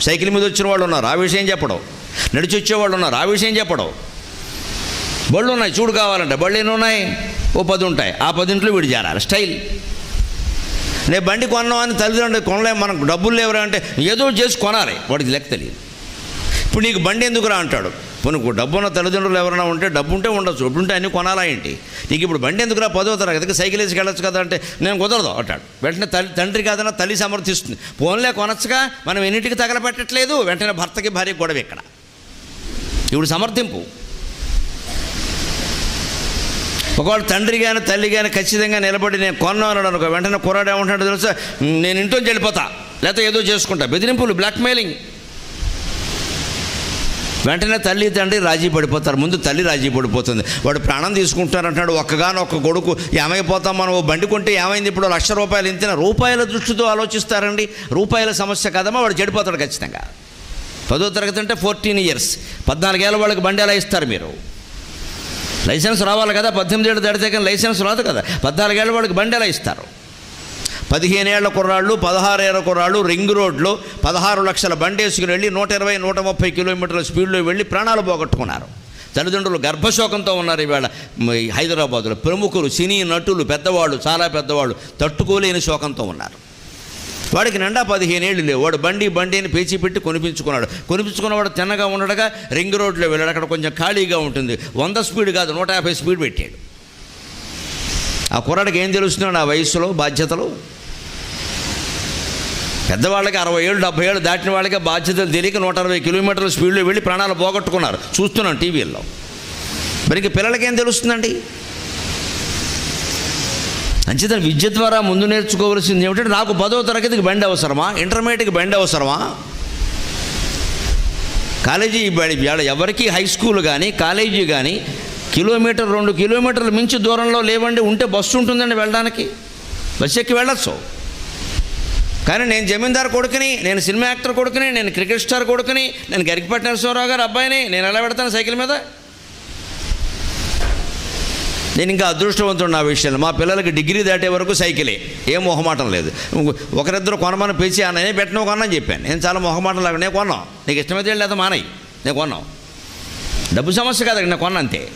Cycle మీద వచ్చిన వాళ్ళు ఉన్నారు ఆ విషయం చెప్పడం. నడిచి వచ్చేవాళ్ళు ఉన్నారు ఆ విషయం చెప్పడం. బళ్ళు ఉన్నాయి చూడు కావాలంటే బళ్ళు ఎన్ని ఉన్నాయి? ఓ పది ఉంటాయి. ఆ పదింట్లో వీడు చేరాలి స్టైల్. నేను బండి కొన్నాం అని తల్లిదండ్రులు కొనలేము మనకు డబ్బులు లేవురా అంటే ఏదో చేసి కొనాలి వాడికి లెక్క తెలియదు. ఇప్పుడు నీకు బండి ఎందుకురా అంటాడు? నువ్వు డబ్బు ఉన్న తల్లిదండ్రులు ఎవరైనా ఉంటే డబ్బు ఉంటే ఉండొచ్చు డబ్బు ఉంటే అన్నీ కొనాలా ఏంటి? నీకు ఇప్పుడు బండి ఎందుకురా పదో తరగతికి సైకిల్ వేసి వెళ్ళొచ్చు కదా అంటే నేను కుదరదు అంటాడు. వెంటనే తల్లి తండ్రి కాదన్నా తల్లి సమర్థిస్తుంది. ఫోన్లే కొనొచ్చుగా మనం ఎన్నింటికి తగలపెట్టట్లేదు వెంటనే భర్తకి భార్య గొడవ ఇక్కడ. ఇప్పుడు సమర్థింపు. ఒకవేళ తండ్రి కానీ తల్లి కానీ ఖచ్చితంగా నిలబడి నేను కొన్నాను అనుకో వెంటనే కుర్రాడు ఏమంటాడు తెలుసా? నేను ఇంట్లో వెళ్ళిపోతా లేకపోతే ఏదో చేసుకుంటా. బెదిరింపులు బ్లాక్మెయిలింగ్ వెంటనే తల్లి తండ్రి రాజీ పడిపోతారు. ముందు తల్లి రాజీ పడిపోతుంది. వాడు ప్రాణం తీసుకుంటారంటాడు ఒక్కగానో ఒక్క కొడుకు ఏమైపోతాం మనం? ఓ బండి కొంటే ఏమైంది? ఇప్పుడు లక్ష రూపాయలు ఇంతిన? రూపాయల దృష్టితో ఆలోచిస్తారండి. రూపాయల సమస్య కదమ్మా వాడు చెడిపోతాడు ఖచ్చితంగా. పదో తరగతి అంటే ఫోర్టీన్ ఇయర్స్ పద్నాలుగేళ్ళ వాళ్ళకి బండి ఎలా ఇస్తారు మీరు? లైసెన్స్ రావాలి కదా? పద్దెనిమిది ఏళ్ళు దాటితే కానీ లైసెన్స్ రాదు కదా? పద్నాలుగేళ్ళ వాళ్ళకి బండి ఎలా ఇస్తారు? పదిహేనేళ్ళ కుర్రాళ్ళు పదహారేళ్ళ కుర్రాళ్ళు రింగ్ రోడ్లో పదహారు లక్షల బండి వేసుకుని వెళ్ళి నూట ఇరవై నూట ముప్పై కిలోమీటర్ల స్పీడ్లో వెళ్ళి ప్రాణాలు పోగొట్టుకున్నారు. తల్లిదండ్రులు గర్భశోకంతో ఉన్నారు ఈవేళ. ఈ హైదరాబాదులో ప్రముఖులు సినీ నటులు పెద్దవాళ్ళు చాలా పెద్దవాళ్ళు తట్టుకోలేని శోకంతో ఉన్నారు. వాడికి నిండా పదిహేనేళ్ళు లేవు. వాడు బండి బండి అని పేచి పెట్టి కొనిపించుకున్నాడు. కొనిపించుకున్నవాడు తిన్నగా ఉండగా రింగ్ రోడ్లో వెళ్ళాడు. అక్కడ కొంచెం ఖాళీగా ఉంటుంది. వంద స్పీడ్ కాదు నూట యాభై స్పీడ్ పెట్టాడు. ఆ కుర్రాడికి ఏం తెలుస్తున్నాడు? ఆ వయసులో బాధ్యతలు? పెద్దవాళ్ళకి అరవై ఏళ్ళు డెబ్బై ఏళ్ళు దాటిన వాళ్ళకి బాధ్యతలు తెలియక నూట అరవై కిలోమీటర్ల స్పీడ్లో వెళ్ళి ప్రాణాలు పోగొట్టుకున్నారు. చూస్తున్నాం టీవీల్లో. మరి ఇంక పిల్లలకి ఏం తెలుస్తుందండి? అంచేత విద్య ద్వారా ముందు నేర్చుకోవాల్సింది ఏమిటంటే నాకు పదో తరగతికి బండి అవసరమా? ఇంటర్మీడియట్కి బండి అవసరమా? కాలేజీ బడి ఎవరికి హై స్కూల్ కానీ కాలేజీ కానీ కిలోమీటర్ రెండు కిలోమీటర్లు మించి దూరంలో లేవండి ఉంటే బస్సు ఉంటుందండి వెళ్ళడానికి. బస్సు ఎక్కి వెళ్ళచ్చు. కానీ నేను జమీందార్ కొడుకుని నేను సినిమా యాక్టర్ కొడుకుని నేను క్రికెట్ స్టార్ కొడుకుని నేను గరికపట్టి నరసింహరావు గారు అబ్బాయిని నేను ఎలా పెడతాను సైకిల్ మీద? నేను ఇంకా అదృష్టవంతుడు నా విషయంలో. మా పిల్లలకి డిగ్రీ దాటే వరకు సైకిలే. ఏం మొహమాటం లేదు. ఒకరిద్దరు కొనమని పేచి అన్న నేను పెట్టిన కొన్నాను చెప్పాను. నేను చాలా మొహమాటం లాగా నేను కొన్నాం. నీకు ఇష్టమైతే లేదా మానయ్య నేను కొన్నాం డబ్బు సమస్య కాదు నేను కొన్నా అంతే.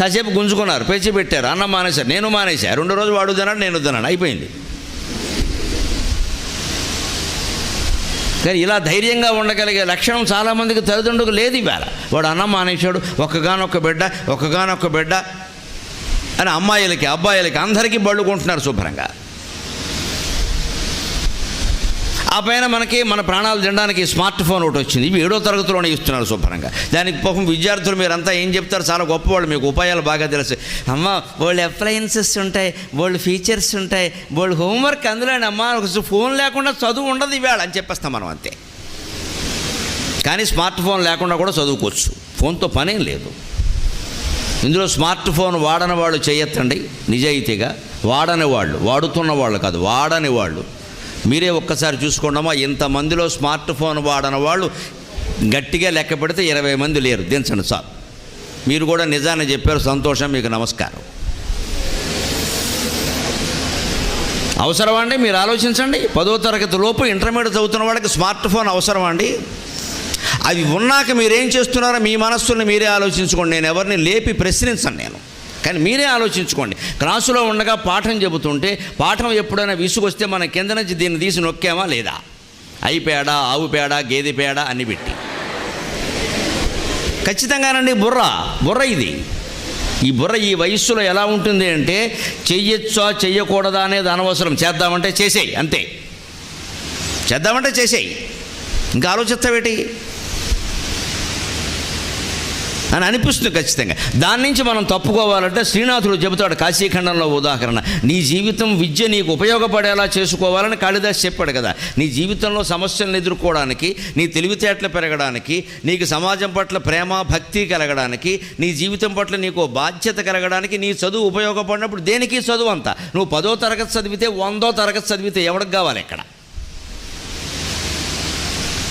కాసేపు గుంజుకున్నారు. పేచి పెట్టారు. అన్నం మానేశారు. నేను మానేశా. రెండు రోజులు వాడు తిన్నాడు నేను తిన్నాను. అయిపోయింది. కానీ ఇలా ధైర్యంగా ఉండగలిగే లక్షణం చాలామందికి తల్లిదండ్రులకు లేదు ఇవాళ. వాడు అన్నం మానేశాడు ఒక్కగానొక్క బిడ్డ ఒక్కగానొక్క బిడ్డ అని అమ్మాయిలకి అబ్బాయిలకి అందరికీ బళ్ళు కొంటున్నారు శుభ్రంగా. ఆ పైన మనకి మన ప్రాణాలు తినడానికి స్మార్ట్ ఫోన్ ఒకటి వచ్చింది. ఇవి ఏడో తరగతిలోనే ఇస్తున్నారు శుభ్రంగా. దానికి పాపం విద్యార్థులు మీరంతా ఏం చెప్తారు? చాలా గొప్పవాళ్ళు మీకు ఉపాయాలు బాగా తెలుసు. అమ్మ వాళ్ళు అప్లయన్సెస్ ఉంటాయి వాళ్ళు ఫీచర్స్ ఉంటాయి వాళ్ళు హోంవర్క్ అందులోనే అమ్మ ఫోన్ లేకుండా చదువు ఉండదు ఇవాళ అని చెప్పేస్తాం మనం అంతే. కానీ స్మార్ట్ ఫోన్ లేకుండా కూడా చదువుకోవచ్చు. ఫోన్తో పనేం లేదు. ఇందులో స్మార్ట్ ఫోన్ వాడని వాళ్ళు చేయొద్దండి. నిజాయితీగా వాడని వాళ్ళు వాడుతున్న వాళ్ళు కాదు వాడని వాళ్ళు. మీరే ఒక్కసారి చూసుకోండమ్మా ఇంతమందిలో స్మార్ట్ ఫోన్ వాడని వాళ్ళు గట్టిగా లెక్క పెడితే ఇరవై మంది లేరు. దించండి సార్. మీరు కూడా నిజాన్ని చెప్పారు సంతోషం మీకు నమస్కారం. అవసరమా అండి? మీరు ఆలోచించండి. పదో తరగతి లోపు ఇంటర్మీడియట్ చదువుతున్న వాళ్ళకి స్మార్ట్ ఫోన్ అవసరమా అండి? అవి ఉన్నాక మీరేం చేస్తున్నారో మీ మనస్సుని మీరే ఆలోచించుకోండి. నేను ఎవరిని లేపి ప్రశ్నించను నేను. కానీ మీరే ఆలోచించుకోండి. క్లాసులో ఉండగా పాఠం చెబుతుంటే పాఠం ఎప్పుడైనా విసుగొస్తే మన కింద నుంచి దీన్ని తీసి నొక్కామా లేదా? అయి పేడ ఆవు పేడ గేదె పేడ అన్ని పెట్టి. ఖచ్చితంగానండి బుర్ర బుర్ర ఇది. ఈ బుర్ర ఈ వయస్సులో ఎలా ఉంటుంది అంటే చెయ్యొచ్చా చెయ్యకూడదా అనేది అనవసరం. చేద్దామంటే చేసేయి అంతే. చేద్దామంటే చేసేయి. ఇంకా ఆలోచిస్తావేటి? అని అనిపిస్తుంది ఖచ్చితంగా. దాని నుంచి మనం తప్పుకోవాలంటే శ్రీనాథుడు చెబుతాడు కాశీఖండంలో ఉదాహరణ నీ జీవితం విద్య నీకు ఉపయోగపడేలా చేసుకోవాలని కాళిదాస్ చెప్పాడు కదా. నీ జీవితంలో సమస్యలను ఎదుర్కోవడానికి నీ తెలివితేటలు పెరగడానికి నీకు సమాజం పట్ల ప్రేమ భక్తి కలగడానికి నీ జీవితం పట్ల నీకు బాధ్యత కలగడానికి నీ చదువు ఉపయోగపడినప్పుడు దేనికి చదువు అంత? నువ్వు పదో తరగతి చదివితే వందో తరగతి చదివితే ఎవరికి కావాలి ఇక్కడ?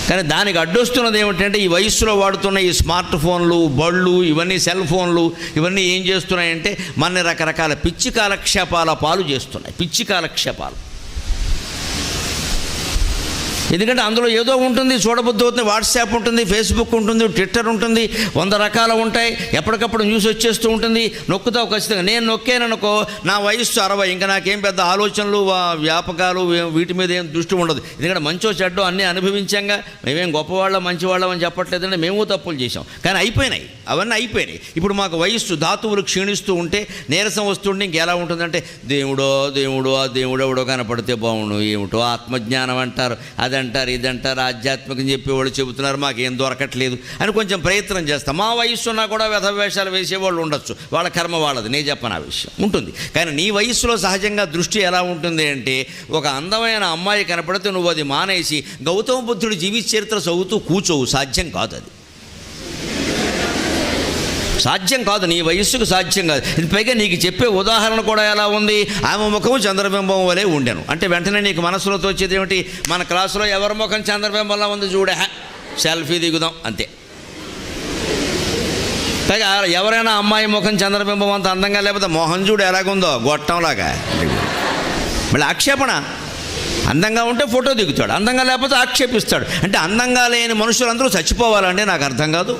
కానీ దానికి అడ్డొస్తున్నది ఏమిటంటే ఈ వయస్సులో వాడుతున్న ఈ స్మార్ట్ ఫోన్లు బళ్ళు ఇవన్నీ సెల్ ఫోన్లు ఇవన్నీ ఏం చేస్తున్నాయంటే మన రకరకాల పిచ్చి కాలక్షేపాల పాలు చేస్తున్నాయి. పిచ్చి కాలక్షేపాలు. ఎందుకంటే అందులో ఏదో ఉంటుంది చూడబుద్ధి అవుతుంది వాట్సాప్ ఉంటుంది ఫేస్బుక్ ఉంటుంది ట్విట్టర్ ఉంటుంది వంద రకాలు ఉంటాయి ఎప్పటికప్పుడు న్యూస్ వచ్చేస్తూ ఉంటుంది నొక్కుతావు ఖచ్చితంగా. నేను నొక్కాననుకో నా వయస్సు అరవై ఇంకా నాకేం పెద్ద ఆలోచనలు వ్యాపకాలు వీటి మీద ఏం దృష్టి ఉండదు. ఎందుకంటే మంచో చెడ్డో అన్నీ అనుభవించాంగా మేమేం గొప్పవాళ్ళం మంచివాళ్ళం అని చెప్పట్లేదంటే మేము తప్పులు చేసాం కానీ అయిపోయినాయి. అవన్నీ అయిపోయినాయి. ఇప్పుడు మాకు వయస్సు ధాతువులు క్షీణిస్తూ ఉంటే నీరసం వస్తుంటే ఇంకెలా ఉంటుందంటే దేవుడో దేవుడో ఆ ఎవడో కనపడితే బాగుండు ఏమిటో ఆత్మజ్ఞానం అంటారు అదంటారు ఇదంటారు ఆధ్యాత్మికం చెప్పేవాళ్ళు చెబుతున్నారు మాకేం దొరకట్లేదు అని కొంచెం ప్రయత్నం చేస్తాం. మా వయస్సున్నా కూడా వ్యధవేషాలు వేసేవాళ్ళు ఉండొచ్చు. వాళ్ళ కర్మ వాళ్ళది. నేను చెప్పను ఆ విషయం. ఉంటుంది. కానీ నీ వయస్సులో సహజంగా దృష్టి ఎలా ఉంటుంది అంటే ఒక అందమైన అమ్మాయి కనపడితే నువ్వు అది మానేసి గౌతమ బుద్ధుడి జీవిత చరిత్ర చదువుతూ కూర్చోవు. సాధ్యం కాదు అది. సాధ్యం కాదు నీ వయస్సుకు సాధ్యం కాదు. ఇది పైగా నీకు చెప్పే ఉదాహరణ కూడా ఎలా ఉంది? ఆమె ముఖం చంద్రబింబం వలె ఉండెను. అంటే వెంటనే నీకు మనసులో తోచేది ఏమిటి? మన క్లాసులో ఎవరి ముఖం చంద్రబింబంలా ఉంది చూడే. సెల్ఫీ దిగుదాం అంతే. పైగా ఎవరైనా అమ్మాయి ముఖం చంద్రబింబం అంత అందంగా లేకపోతే మోహన్ చూడు ఎలాగుందో గొట్టంలాగా. మళ్ళీ ఆక్షేపణ. అందంగా ఉంటే ఫోటో దిగుతాడు. అందంగా లేకపోతే ఆక్షేపిస్తాడు. అంటే అందంగా లేని మనుషులందరూ చచ్చిపోవాలంటే నాకు అర్థం కాదు.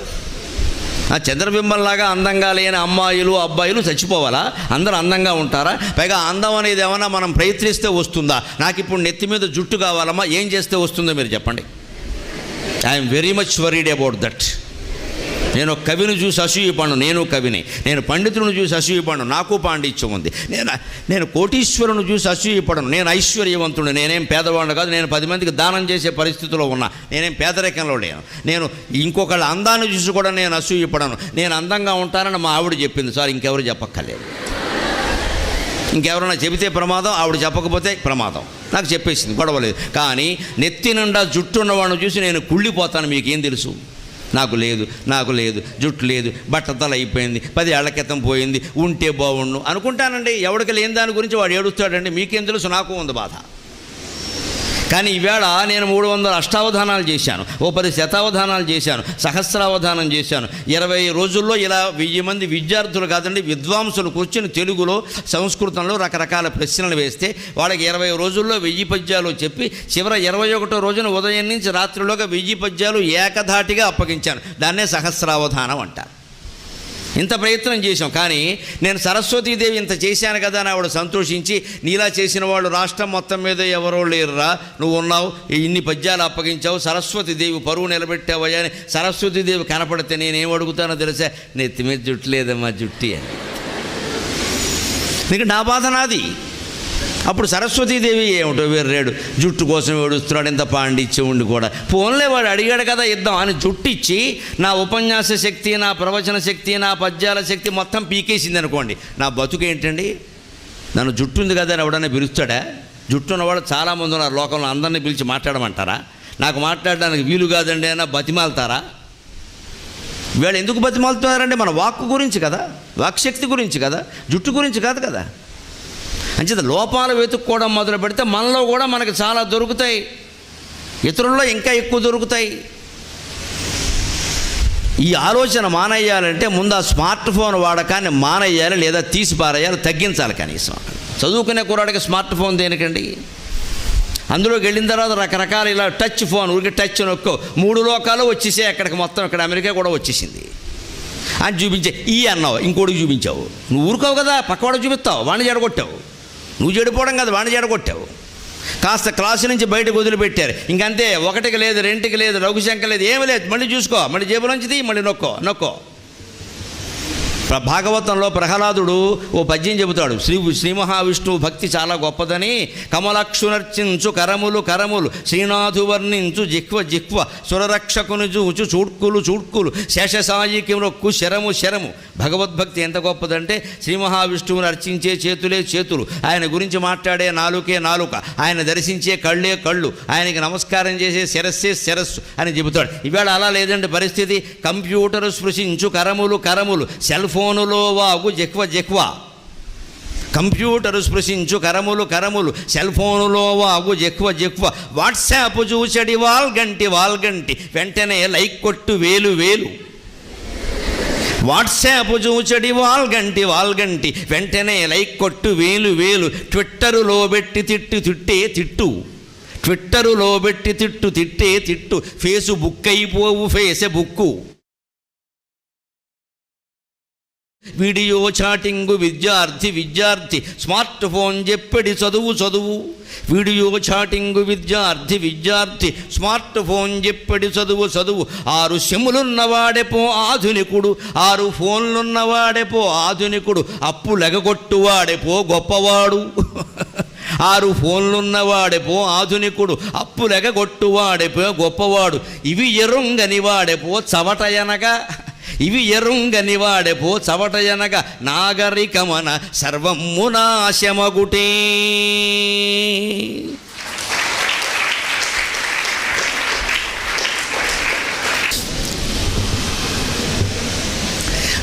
ఆ చంద్రబింబంలాగా అందంగా లేని అమ్మాయిలు అబ్బాయిలు చచ్చిపోవాలా? అందరూ అందంగా ఉంటారా? పైగా అందం అనేది ఏమైనా మనం ప్రయత్నిస్తే వస్తుందా? నాకు ఇప్పుడు నెత్తి మీద జుట్టు కావాలమ్మా ఏం చేస్తే వస్తుందో మీరు చెప్పండి. I'm very much worried about that నేను ఒక కవిని చూసి అసూయపడ్ను నేను కవిని. నేను పండితులను చూసి అసూయపడ్ను నాకు పాండిత్యం ఉంది. నేను నేను కోటీశ్వరుని చూసి అసూయపడను నేను ఐశ్వర్యవంతుడు నేనేం పేదవాడు కాదు నేను పది మందికి దానం చేసే పరిస్థితిలో ఉన్నా. నేనేం పేదరికంలో లేను. నేను ఇంకొకళ్ళ అందాన్ని చూసి కూడా నేను అసూయపడను నేను అందంగా ఉంటానని మా ఆవిడ చెప్పింది. సార్ ఇంకెవరు చెప్పక్కర్లేదు. ఇంకెవరైనా చెబితే ప్రమాదం ఆవిడ చెప్పకపోతే ప్రమాదం. నాకు చెప్పేసింది గొడవలేదు కానీ నెత్తి నిండా జుట్టు ఉన్నవాడిని చూసి నేను కుళ్ళిపోతాను మీకేం తెలుసు? నాకు లేదు నాకు లేదు జుట్టు లేదు బట్టతల అయిపోయింది పది ఏళ్ళ క్రితం పోయింది ఉంటే బాగుండు అనుకుంటానండి. ఎవడికి లేని దాని గురించి వాడు ఏడుస్తాడండి. మీకేం తెలుసు? నాకు ఉంది బాధ. కానీ ఈవేళ నేను మూడు వందల అష్టావధానాలు చేశాను ఓ పది శతావధానాలు చేశాను సహస్రావధానం చేశాను. ఇరవై రోజుల్లో ఇలా వెయ్యి మంది విద్యార్థులు కాదండి విద్వాంసులు కూర్చొని తెలుగులో సంస్కృతంలో రకరకాల ప్రశ్నలు వేస్తే వాళ్ళకి ఇరవై రోజుల్లో వెయ్యి పద్యాలు చెప్పి చివర ఇరవై ఒకటో రోజున ఉదయం నుంచి రాత్రిలోగా వెయ్యి పద్యాలు ఏకధాటిగా అప్పగించాను. దాన్నే సహస్రావధానం అంటారు. ఇంత ప్రయత్నం చేశాం. కానీ నేను సరస్వతీదేవి ఇంత చేశాను కదా అని ఆవిడ సంతోషించి నీలా చేసిన వాళ్ళు రాష్ట్రం మొత్తం మీద ఎవరో లేరురా నువ్వు ఉన్నావు ఇన్ని పద్యాలు అప్పగించావు సరస్వతీదేవి పరువు నిలబెట్టావయ్యా అని సరస్వతీదేవి కనపడితే నేనేం అడుగుతానో తెలుసా? నెత్తి మీద జుట్టు లేదమ్మా జుట్టి అని. నీకు నా బాధ నాది. అప్పుడు సరస్వతీదేవి ఏమిటో వేర్రాడు జుట్టు కోసం ఏడుస్తున్నాడు ఇంత పాండిత్యం ఉండి కూడా. పోన్లే వాడు అడిగాడు కదా ఇద్దాం అని జుట్టు ఇచ్చి నా ఉపన్యాస శక్తి నా ప్రవచన శక్తి నా పద్యాల శక్తి మొత్తం పీకేసింది అనుకోండి. నా బతుకు ఏంటండి? నన్ను జుట్టు ఉంది కదా అని ఎవడన్నా పిలుస్తాడా? జుట్టు ఉన్నవాడు చాలామంది ఉన్నారు లోకంలో అందరినీ పిలిచి మాట్లాడమంటారా? నాకు మాట్లాడడానికి వీలు కాదండి అన్న బతిమాలుతారా? వీళ్ళు ఎందుకు బతిమాలుతున్నారంటే మన వాక్కు గురించి కదా. వాక్శక్తి గురించి కదా. జుట్టు గురించి కాదు కదా. అంచేత లోపాలు వెతుక్కోవడం మొదలు పెడితే మనలో కూడా మనకు చాలా దొరుకుతాయి. ఇతరుల్లో ఇంకా ఎక్కువ దొరుకుతాయి. ఈ ఆలోచన మానేయాలంటే ముందు ఆ స్మార్ట్ ఫోన్ వాడకాన్ని మానేయాలి లేదా తీసి పారేయాలి తగ్గించాలి కనీసం. చదువుకునే కుర్రాడికి స్మార్ట్ ఫోన్ దేనికండి? అందులోకి వెళ్ళిన తర్వాత రకరకాల ఇలా టచ్ ఫోన్ ఊరికి టచ్ నొక్కో. మూడు లోకాలు వచ్చేసాయి అక్కడికి మొత్తం ఇక్కడ అమెరికా కూడా వచ్చేసింది. అని చూపించే ఈ అన్నావు ఇంకోటికి చూపించావు. నువ్వు ఊరుకోవు కదా పక్కవాడికి చూపిస్తావు వాడిని జడగొట్టావు నువ్వు చెడిపోవడం కదా వాడిని చెడగొట్టావు. కాస్త క్లాసు నుంచి బయటకు వదిలిపెట్టారు. ఇంకంతే ఒకటికి లేదు రెండుకి లేదు రఘుశంక లేదు ఏమి లేదు. మళ్ళీ చూసుకో మళ్ళీ జేబులోంచి తీ మళ్ళీ నొక్కో నొక్కో. భాగవతంలో ప్రహ్లాదుడు ఓ పద్యం చెబుతాడు. శ్రీ శ్రీ మహావిష్ణువు భక్తి చాలా గొప్పదని. కమలక్షునర్చించు కరములు కరములు శ్రీనాథు వర్ణించు జిహ్వ జిహ్వ సురరక్షకుని చూచు చూడ్కులు చూడ్కులు శేషసాయికి మొక్కు శరము శరము. భగవద్భక్తి ఎంత గొప్పదంటే శ్రీ మహావిష్ణువుని అర్చించే చేతులే చేతులు. ఆయన గురించి మాట్లాడే నాలుకే నాలుక. ఆయన దర్శించే కళ్ళే కళ్ళు. ఆయనకి నమస్కారం చేసే శిరస్సే శిరస్సు అని చెబుతాడు. ఇవాళ అలా లేదండి పరిస్థితి. కంప్యూటర్ స్పృశించు కరములు కరములు సెల్ ఫోనులో వాగు జెక్వ జెక్వ. కంప్యూటర్ స్పృశించు కరములు కరములు సెల్ ఫోనులో వాగు జెక్వ జెక్వ. వాట్సాప్ చూచడి వాల్గంటి వాల్గంటి వెంటనే లైక్ కొట్టు వేలు వేలు. వాట్సాప్ చూచడి వాల్గంటి వాల్గంటి వెంటనే లైక్ కొట్టు వేలు వేలు. ట్విట్టరులో పెట్టి తిట్టు తిట్టే తిట్టు. ట్విట్టరులో పెట్టి తిట్టు తిట్టే తిట్టు. ఫేసుబుక్ అయిపోవు ఫేసబుక్కు. వీడియో చాటింగు విద్యార్థి విద్యార్థి స్మార్ట్ ఫోన్ చెప్పడి చదువు చదువు. వీడియో చాటింగు విద్యార్థి విద్యార్థి స్మార్ట్ ఫోన్ చెప్పడి చదువు చదువు. ఆరు సిమ్ములున్నవాడెపో ఆధునికుడు. ఆరు ఫోన్లున్నవాడెపో ఆధునికుడు. అప్పు లెగగొట్టువాడెపో గొప్పవాడు. ఆరు ఫోన్లున్నవాడెపో ఆధునికుడు. అప్పు లెగగొట్టువాడెపో గొప్పవాడు. ఇవి ఎరుంగని వాడెపో చవటయనగా ఇవి ఎరుంగని వాడెపో చవటయనగా నాగరికమన సర్వమ్ము నాశమగుటే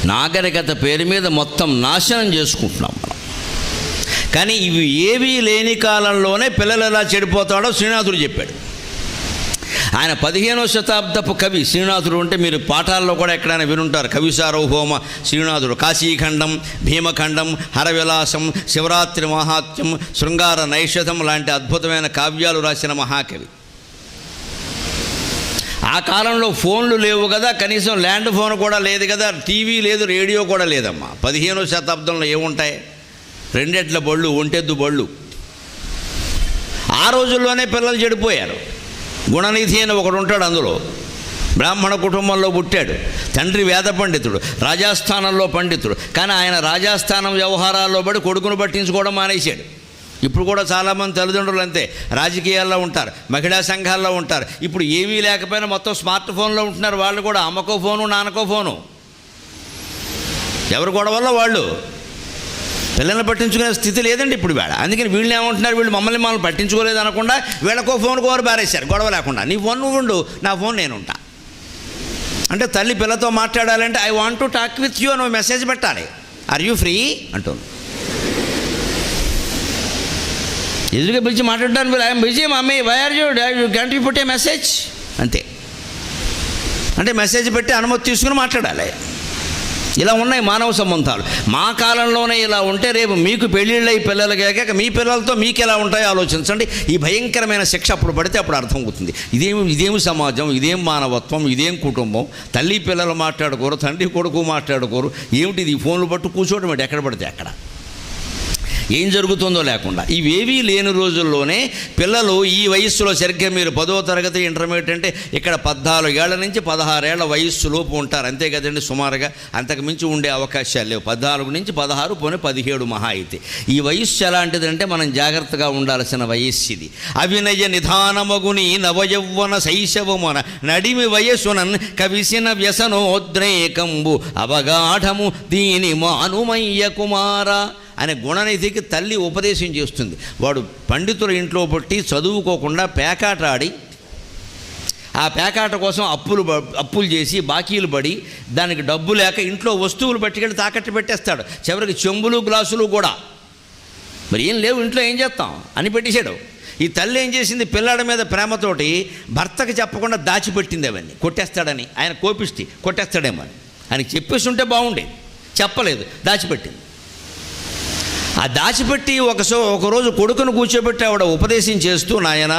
నాగరికత పేరు మీద మొత్తం నాశనం చేసుకుంటున్నాం మనం. కానీ ఇవి ఏవీ లేని కాలంలోనే పిల్లలు ఎలా చెడిపోతాడో శ్రీనాథుడు చెప్పాడు. ఆయన పదిహేనో శతాబ్దపు కవి శ్రీనాథుడు అంటే మీరు పాఠాల్లో కూడా ఎక్కడైనా వినుంటారు. కవి సార్వభౌమ శ్రీనాథుడు. కాశీఖండం భీమఖండం హరవిలాసం శివరాత్రి మహాత్యం శృంగార నైషధం లాంటి అద్భుతమైన కావ్యాలు రాసిన మహాకవి. ఆ కాలంలో ఫోన్లు లేవు కదా కనీసం ల్యాండ్ ఫోన్ కూడా లేదు కదా టీవీ లేదు రేడియో కూడా లేదమ్మా. పదిహేనో శతాబ్దంలో ఏముంటాయి? రెండెట్ల బళ్ళు ఒంటెద్దు బళ్ళు. ఆ రోజుల్లోనే పిల్లలు చెడిపోయారు. గుణనిధి అని ఒకడు ఉంటాడు అందులో. బ్రాహ్మణ కుటుంబంలో పుట్టాడు. తండ్రి వేద పండితుడు రాజాస్థానంలో పండితుడు. కానీ ఆయన రాజాస్థానం వ్యవహారాల్లో పడి కొడుకును పట్టించుకోవడం మానేశాడు. ఇప్పుడు కూడా చాలామంది తల్లిదండ్రులు అంతే. రాజకీయాల్లో ఉంటారు మహిళా సంఘాల్లో ఉంటారు. ఇప్పుడు ఏమీ లేకపోయినా మొత్తం స్మార్ట్ ఫోన్లో ఉంటున్నారు వాళ్ళు కూడా. అమ్మకో ఫోను నాన్నకో ఫోను. ఎవరు గొడవల్లో వాళ్ళు? పిల్లల్ని పట్టించుకునే స్థితి లేదండి ఇప్పుడు వేళ. అందుకని వీళ్ళు ఏమంటున్నారు? వీళ్ళు మమ్మల్ని మమ్మల్ని పట్టించుకోలేదు అనకుండా వీళ్ళకో ఫోన్ కోరు బారేశారు గొడవ లేకుండా. నీ ఫోన్ నువ్వు ఉండు నా ఫోన్ నేను ఉంటా. అంటే తల్లి పిల్లతో మాట్లాడాలంటే I want to talk with you అని మెసేజ్ పెట్టాలి. ఆర్ యూ ఫ్రీ అంటుంది. ఎదురుగా పిలిచి మాట్లాడడానికి I'm busy mummy why are you you can't you message అంతే. అంటే మెసేజ్ పెట్టి అనుమతి తీసుకుని మాట్లాడాలి. ఇలా ఉన్నాయి మానవ సంబంధాలు. మా కాలంలోనే ఇలా ఉంటే రేపు మీకు పెళ్ళిళ్ళై పిల్లలు కాక మీ పిల్లలతో మీకు ఎలా ఉంటాయో ఆలోచించండి. ఈ భయంకరమైన శిక్ష అప్పుడు పడితే అప్పుడు అర్థం అవుతుంది. ఇదేం ఇదేమి సమాజం ఇదేం మానవత్వం ఇదేం కుటుంబం? తల్లి పిల్లలు మాట్లాడుకోరు తండ్రి కొడుకు మాట్లాడుకోరు. ఏమిటి ఇది ఫోన్లు పట్టు కూర్చోవడం ఎక్కడ పడితే అక్కడ. ఏం జరుగుతుందో లేకుండా. ఇవేవీ లేని రోజుల్లోనే పిల్లలు ఈ వయస్సులో సరిగ్గా మీరు పదో తరగతి ఇంటర్మీడియట్ అంటే ఇక్కడ పద్నాలుగేళ్ళ నుంచి పదహారేళ్ళ వయస్సు లోపు ఉంటారు. అంతే కదండి సుమారుగా. అంతకుమించి ఉండే అవకాశాలు లేవు. పద్నాలుగు నుంచి పదహారు పోనీ పదిహేడు మహా అయితే. ఈ వయస్సు ఎలాంటిదంటే మనం జాగ్రత్తగా ఉండాల్సిన వయస్సు ఇది. అవినయ నిధానమగుని నవయౌవన శైశవమున నడిమి వయస్సునన్ కవిసిన వ్యసనోద్రేకంబు అవగాఢము దీని మానుమయ్య కుమార. అనే గుణనిధికి తల్లి ఉపదేశం చేస్తుంది. వాడు పండితుల ఇంట్లో పట్టి చదువుకోకుండా పేకాట ఆడి ఆ పేకాట కోసం అప్పులు అప్పులు చేసి బాకీలు పడి దానికి డబ్బు లేక ఇంట్లో వస్తువులు పట్టుకెళ్ళి తాకట్టు పెట్టేస్తాడు. చివరికి చెంబులు గ్లాసులు కూడా. మరి ఏం లేవు ఇంట్లో ఏం చేస్తాం? అని పెట్టేశాడు. ఈ తల్లి ఏం చేసింది? పిల్లాడి మీద ప్రేమతోటి భర్తకు చెప్పకుండా దాచిపెట్టింది అవన్నీ. కొట్టేస్తాడని. ఆయన కోపిస్తే కొట్టేస్తాడేమో అని. ఆయనకి చెప్పేసి ఉంటే బాగుండేది. చెప్పలేదు. దాచిపెట్టింది. ఆ దాచిపెట్టి ఒక సో ఒకరోజు కొడుకును కూర్చోబెట్టి ఆవిడ ఉపదేశం చేస్తూ నాయన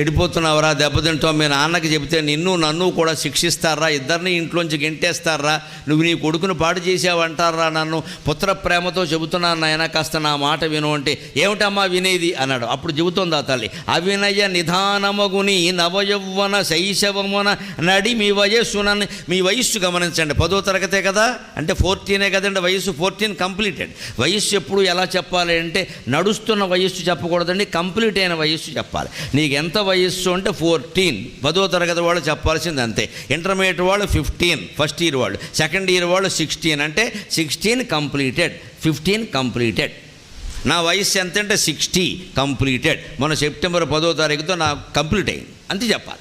చెడిపోతున్నావురా దెబ్బతింటావు. మీ నాన్నకి చెబితే నిన్ను నన్ను కూడా శిక్షిస్తారా? ఇద్దరిని ఇంట్లోంచి గెంటేస్తారా? నువ్వు నీ కొడుకును పాడు చేసావంటారా నన్ను? పుత్ర ప్రేమతో చెబుతున్నాను నాయన కాస్త నా మాట విను అంటే ఏమిటమ్మా వినేది? అన్నాడు. అప్పుడు చెబుతోంది ఆ తల్లి అవినయ నిధానమగుని నవయౌవన శైశవమున నడి మీ వయస్సున మీ వయస్సు గమనించండి. పదో తరగతే కదా? అంటే ఫోర్టీనే కదండి వయస్సు ఫోర్టీన్ కంప్లీటెడ్. వయస్సు ఎప్పుడు ఎలా చెప్పాలి అంటే నడుస్తున్న వయస్సు చెప్పకూడదండి కంప్లీట్ అయిన వయస్సు చెప్పాలి. నీకు ఎంత వయస్సు అంటే ఫోర్టీన్ పదో తరగతి వాళ్ళు చెప్పాల్సింది అంతే. ఇంటర్మీడియట్ వాళ్ళు ఫిఫ్టీన్ ఫస్ట్ ఇయర్ వాళ్ళు. సెకండ్ ఇయర్ వాళ్ళు సిక్స్టీన్ అంటే సిక్స్టీన్ కంప్లీటెడ్ ఫిఫ్టీన్ కంప్లీటెడ్ నా వయస్సు ఎంత అంటే సిక్స్టీ కంప్లీటెడ్ మన సెప్టెంబర్ పదో తారీఖుతో నా కంప్లీట్ అయింది. అంతే చెప్పాలి.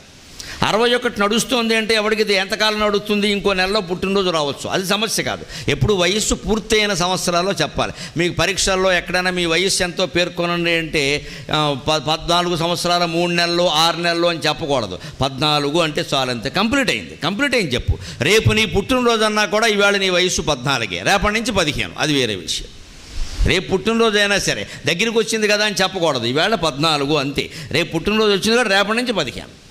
అరవై ఒకటి నడుస్తుంది అంటే ఎవరికి ఇది ఎంతకాలం నడుస్తుంది? ఇంకో నెలలో పుట్టినరోజు రావచ్చు. అది సమస్య కాదు. ఎప్పుడు వయస్సు పూర్తయిన సంవత్సరాల్లో చెప్పాలి. మీకు పరీక్షల్లో ఎక్కడైనా మీ వయస్సు ఎంతో పేర్కొనండి అంటే ప- పద్నాలుగు సంవత్సరాల మూడు నెలలు ఆరు నెలలు అని చెప్పకూడదు. పద్నాలుగు అంటే చాలు అంతే. కంప్లీట్ అయింది. కంప్లీట్ అయింది చెప్పు. రేపు నీ పుట్టినరోజు అన్నా కూడా ఇవాళ నీ వయస్సు పద్నాలుగే. రేపటి నుంచి పదిహేను. అది వేరే విషయం. రేపు పుట్టినరోజు అయినా సరే దగ్గరికి వచ్చింది కదా అని చెప్పకూడదు. ఈవేళ పద్నాలుగు అంతే. రేపు పుట్టినరోజు వచ్చింది కూడా రేపటి నుంచి పదిహేను.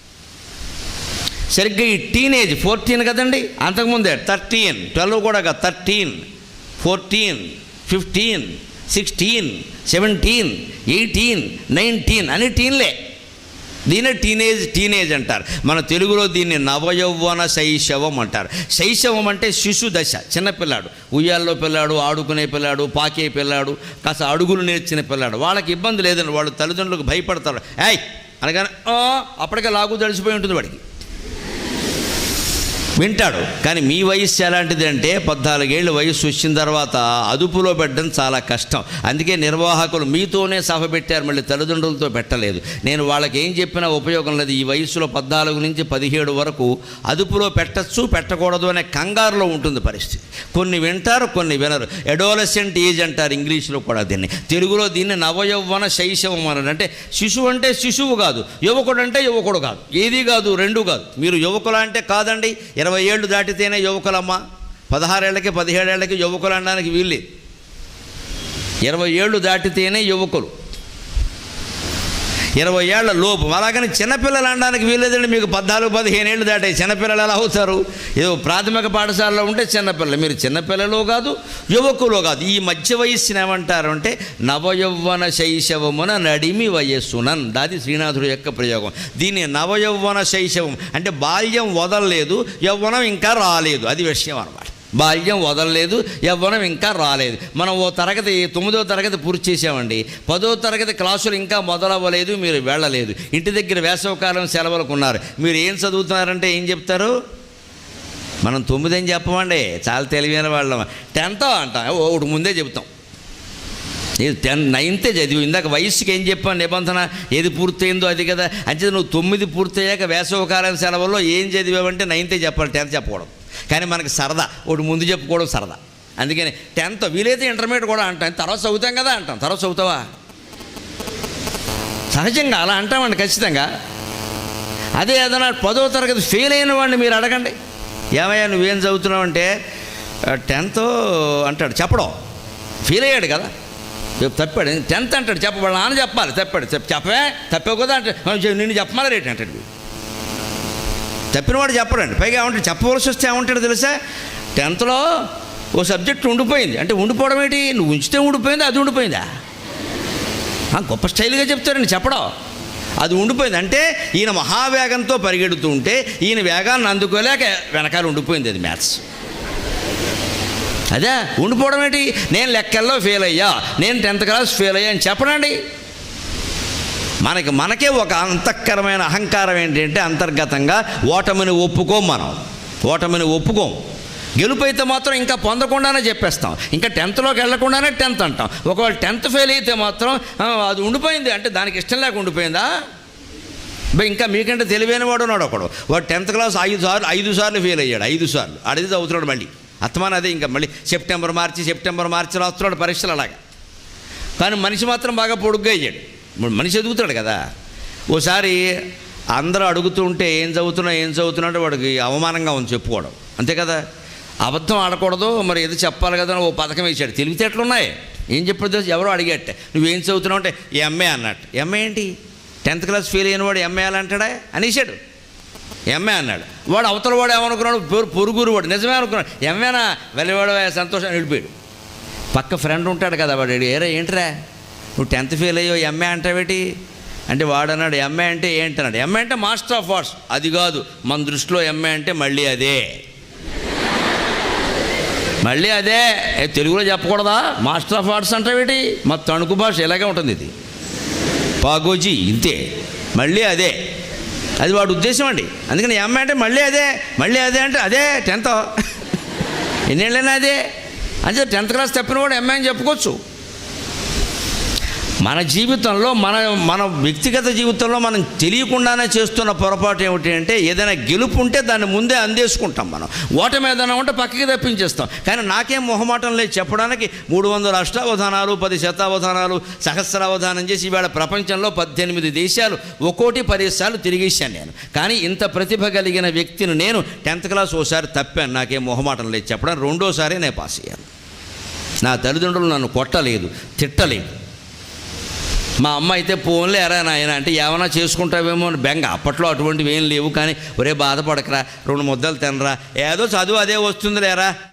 సరిగ్గా ఈ టీనేజ్ ఫోర్టీన్ కదండి? అంతకుముందే థర్టీన్ ట్వెల్వ్ కూడా కాదు thirteen fourteen fifteen sixteen seventeen eighteen nineteen అని టీన్లే దీనే టీనేజ్ టీనేజ్ అంటారు. మన తెలుగులో దీన్ని నవయౌవన శైశవం అంటారు. శైశవం అంటే శిశు దశ చిన్నపిల్లాడు ఉయ్యాల్లో పిల్లాడు ఆడుకునే పిల్లాడు పాకే పిల్లాడు కాస్త అడుగులు నేర్చిన పిల్లాడు. వాళ్ళకి ఇబ్బంది లేదండి వాళ్ళు తల్లిదండ్రులకు భయపడతారు. ఏయ్ అనగానే అప్పటికే లాగు తడిసిపోయి ఉంటుంది వాడికి. వింటాడు. కానీ మీ వయస్సు ఎలాంటిది అంటే పద్నాలుగేళ్ళు వయస్సు వచ్చిన తర్వాత అదుపులో పెట్టడం చాలా కష్టం. అందుకే నిర్వాహకులు మీతోనే సభ పెట్టారు మళ్ళీ తల్లిదండ్రులతో పెట్టలేదు. నేను వాళ్ళకి ఏం చెప్పినా ఉపయోగం లేదు. ఈ వయసులో పద్నాలుగు నుంచి పదిహేడు వరకు అదుపులో పెట్టచ్చు పెట్టకూడదు అనే కంగారులో ఉంటుంది పరిస్థితి. కొన్ని వింటారు కొన్ని వినరు. ఎడోలసెంట్ ఏజ్ అంటారు ఇంగ్లీష్లో కూడా దీన్ని. తెలుగులో దీన్ని నవయౌవన శైశవం అని అంటే శిశువు అంటే శిశువు కాదు. యువకుడు అంటే యువకుడు కాదు. ఏది కాదు రెండు కాదు. మీరు యువకులు అంటే కాదండి. ఇరవై ఏళ్ళు దాటితేనే యువకులమ్మ. పదహారేళ్ళకి పదిహేడేళ్ళకి యువకులు అనడానికి వీళ్ళే ఇరవై ఏళ్ళు దాటితేనే యువకులు. ఇరవై ఏళ్ళ లోపు. అలాగని చిన్నపిల్లలు అనడానికి వీలేదండి మీకు పద్నాలుగు పదిహేను ఏళ్ళు దాటాయి. చిన్నపిల్లలు ఎలా అవుతారు? ఏదో ప్రాథమిక పాఠశాలలో ఉంటే చిన్నపిల్లలు. మీరు చిన్నపిల్లలు కాదు యువకులు కాదు. ఈ మధ్య వయస్సును ఏమంటారు అంటే నవయౌవన శైశవమున నడిమి వయస్సునన్. దాది శ్రీనాథుడు యొక్క ప్రయోగం. దీన్ని నవయౌవన శైశవం అంటే బాల్యం వదలలేదు యౌవనం ఇంకా రాలేదు. అది విషయం అన్నమాట. బాల్యం వదలలేదు యవ్వనం ఇంకా రాలేదు. మనం ఓ తరగతి తొమ్మిదో తరగతి పూర్తి చేసామండి పదో తరగతి క్లాసులు ఇంకా మొదలవ్వలేదు మీరు వెళ్ళలేదు. ఇంటి దగ్గర వేసవకాలం సెలవులకు ఉన్నారు. మీరు ఏం చదువుతున్నారంటే ఏం చెప్తారు? మనం తొమ్మిది అని చెప్పమండి. చాలా తెలివైన వాళ్ళం. టెన్త్ అంటాం. ఒకటి ముందే చెప్తాం ఇది టెన్ నైన్తే చదివి ఇందాక వయసుకి ఏం చెప్పాను నిబంధన? ఏది పూర్తయిందో అది కదా. అంటే నువ్వు తొమ్మిది పూర్తయ్యాక వేసవకాలం సెలవుల్లో ఏం చదివావంటే నైన్తే చెప్పాలి టెన్త్ చెప్పకూడదు. కానీ మనకి సరదా. ఒకటి ముందు చెప్పుకోవడం సరదా. అందుకని టెన్త్ వీలైతే ఇంటర్మీడియట్ కూడా అంటాం. తర్వాత చదువుతాం కదా అంటాం. తర్వాత చదువుతావా? సహజంగా అలా అంటామండి ఖచ్చితంగా. అదే ఏదైనా పదో తరగతి ఫెయిల్ అయిన వాడిని మీరు అడగండి. ఏమయ్యా నువ్వేం చదువుతున్నావు అంటే టెన్త్ అంటాడు చెప్పడం. ఫెయిల్ అయ్యాడు కదా. తప్పాడు. టెన్త్ అంటాడు చెప్ప నాన్న చెప్పాలి. తప్పాడు. చెప్పే తప్పే కదా అంటే నిన్ను చెప్పమాలి రేటు అంటాడు వీడు. తప్పినవాడు చెప్పడండి. పైగా ఏమంటాడు చెప్పవలసి వస్తే ఏమంటాడు తెలుసా? టెన్త్లో ఓ సబ్జెక్ట్ ఉండిపోయింది. అంటే ఉండిపోవడం ఏంటి? నువ్వు ఉంచితే ఉండిపోయింది? అది ఉండిపోయిందా? ఆ, గొప్ప స్టైల్గా చెప్తారండి చెప్పడం. అది ఉండిపోయింది. అంటే ఈయన మహావేగంతో పరిగెడుతూ ఉంటే ఈయన వేగాన్ని అందుకోలేక వెనకాల ఉండిపోయింది అది మ్యాథ్స్. అదే ఉండిపోవడం ఏంటి? నేను లెక్కల్లో ఫెయిల్ అయ్యా. నేను టెన్త్ క్లాస్ ఫెయిల్ అయ్యా అని చెప్పనండి. మనకి మనకే ఒక అంతఃకరమైన అహంకారం ఏంటంటే అంతర్గతంగా ఓటమిని ఒప్పుకోం మనం. ఓటమిని ఒప్పుకోం. గెలుపు అయితే మాత్రం ఇంకా పొందకుండానే చెప్పేస్తాం. ఇంకా టెన్త్లోకి వెళ్ళకుండానే టెన్త్ అంటాం. ఒకవేళ టెన్త్ ఫెయిల్ అయితే మాత్రం అది ఉండిపోయింది. అంటే దానికి ఇష్టం లేక ఉండిపోయిందా? ఇంకా మీకంటే తెలివైన వాడు ఉన్నాడు ఒకడు. వాడు టెన్త్ క్లాస్ ఐదు సార్లు ఐదు సార్లు ఫెయిల్ అయ్యాడు. ఐదు సార్లు. అడిగి చదువుతున్నాడు మళ్ళీ. అత్తమాన అదే ఇంకా మళ్ళీ సెప్టెంబర్ మార్చి సెప్టెంబర్ మార్చి రాస్తున్నాడు పరీక్షలు అలాగా. కానీ మనిషి మాత్రం బాగా పొడుగ్గా అయ్యాడు. మనిషి ఎదుగుతాడు కదా. ఓసారి అందరూ అడుగుతుంటే ఏం చదువుతున్నా ఏం చదువుతున్నా అంటే వాడికి అవమానంగా ఉంది చెప్పుకోవడం. అంతే కదా? అబద్ధం ఆడకూడదు మరి ఏదో చెప్పాలి కదా అని ఓ పథకం వేసాడు తెలివితేటలు ఉన్నాయి ఏం చెప్పాడు ఎవరో అడిగట్టే నువ్వేం చదువుతున్నావు అంటే ఎంఏ అన్నట్టు ఎంఏ ఏంటి? టెన్త్ క్లాస్ ఫెయిల్ అయిన వాడు ఎంఏ అంటాడా అనేసాడు ఎంఏ అన్నాడు. వాడు అవతల వాడు ఏమనుకున్నాడు? పొరు- పొరుగురు వాడు. నిజమే అనుకున్నాడు. ఎంఏనా? వెళ్ళివాడు సంతోషాన్ని వెళ్ళిపోయాడు. పక్క ఫ్రెండ్ ఉంటాడు కదా వాడు. ఏరా ఏంట్రా? నువ్వు టెన్త్ ఫెయిల్ అయ్యో ఎంఏ అంటావేటి? అంటే వాడు అన్నాడు ఎంఏ అంటే ఏంటన్నాడు ఎంఏ అంటే మాస్టర్ ఆఫ్ ఆర్ట్స్ అది కాదు మన దృష్టిలో ఎంఏ అంటే మళ్ళీ అదే. మళ్ళీ అదే. తెలుగులో చెప్పకూడదా? మాస్టర్ ఆఫ్ ఆర్ట్స్ అంటావేటి? మా తణుకు భాష ఇలాగే ఉంటుంది ఇది. పాగోజీ ఇంతే. మళ్ళీ అదే. అది వాడు ఉద్దేశం అండి. అందుకని ఎంఏ అంటే మళ్ళీ అదే మళ్ళీ అదే అంటే అదే టెన్త్. ఎన్నేళ్ళైనా అదే. అంటే టెన్త్ క్లాస్ తప్పిన వాడు ఎంఏ అని చెప్పుకోవచ్చు. మన జీవితంలో మన మన వ్యక్తిగత జీవితంలో మనం తెలియకుండానే చేస్తున్న పొరపాటు ఏమిటి అంటే ఏదైనా గెలుపు ఉంటే దాన్ని ముందే అందేసుకుంటాం మనం. ఓటమి ఏదైనా ఉంటే పక్కకి తప్పించేస్తాం. కానీ నాకేం మొహమాటం లేదు చెప్పడానికి. మూడు వందల అష్టావధానాలు పది శతావధానాలు సహస్రావధానం చేసి ఇవాళ ప్రపంచంలో పద్దెనిమిది దేశాలు ఒక్కోటి పదేశాలు తిరిగేశాను నేను. కానీ ఇంత ప్రతిభ కలిగిన వ్యక్తిని నేను టెన్త్ క్లాస్ ఓసారి తప్పాను. నాకేం మొహమాటం లేదు చెప్పడం రెండోసారి నేను పాస్ అయ్యాను. నా తల్లిదండ్రులు నన్ను కొట్టలేదు తిట్టలేదు. మా అమ్మ అయితే ఫోన్లే ఎరా నాయన అంటే ఏమైనా చేసుకుంటావేమో అని బెంగ. అప్పట్లో అటువంటివి ఏం లేవు కానీ ఒరే బాధపడకరా రెండు ముద్దలు తినరా ఏదో చదువు అదే వస్తుంది లేరా